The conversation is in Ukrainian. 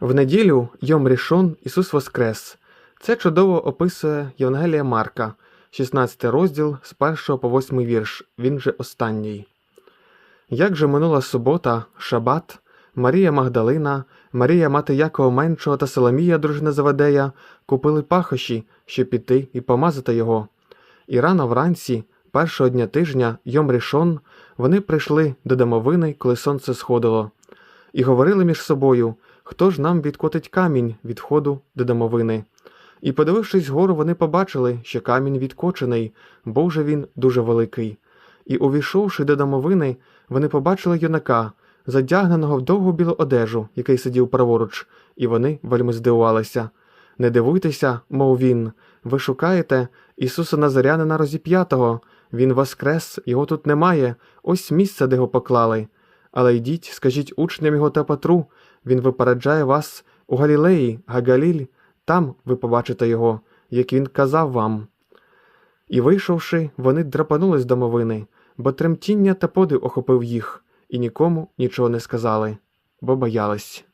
В неділю Йом Рішон Ісус Воскрес. Це чудово описує Євангелія Марка, 16 розділ з 1 по 8 вірш, він же останній. Як же минула субота, шабат, Марія Магдалина, Марія мати Якова Меншого та Соломія, дружина Заведея, купили пахощі, щоб піти і помазати його. І рано вранці, першого дня тижня, Йом Рішон, вони прийшли до домовини, коли сонце сходило, і говорили між собою, хто ж нам відкотить камінь від входу до домовини. І, подивившись вгору, вони побачили, що камінь відкочений, бо вже він дуже великий. І, увійшовши до домовини, вони побачили юнака, задягненого в довгу білу одежу, який сидів праворуч, і вони вельми здивувалися. Не дивуйтеся, мов він, ви шукаєте Ісуса Назарянина розіп'ятого, він воскрес, його тут немає, ось місце, де його поклали. Але йдіть, скажіть учням його та Петру, він випереджає вас у Галілеї, Гагаліль, там ви побачите його, як він казав вам. І вийшовши, вони драпанулись до домовини, бо тремтіння та подив охопив їх, і нікому нічого не сказали, бо боялись.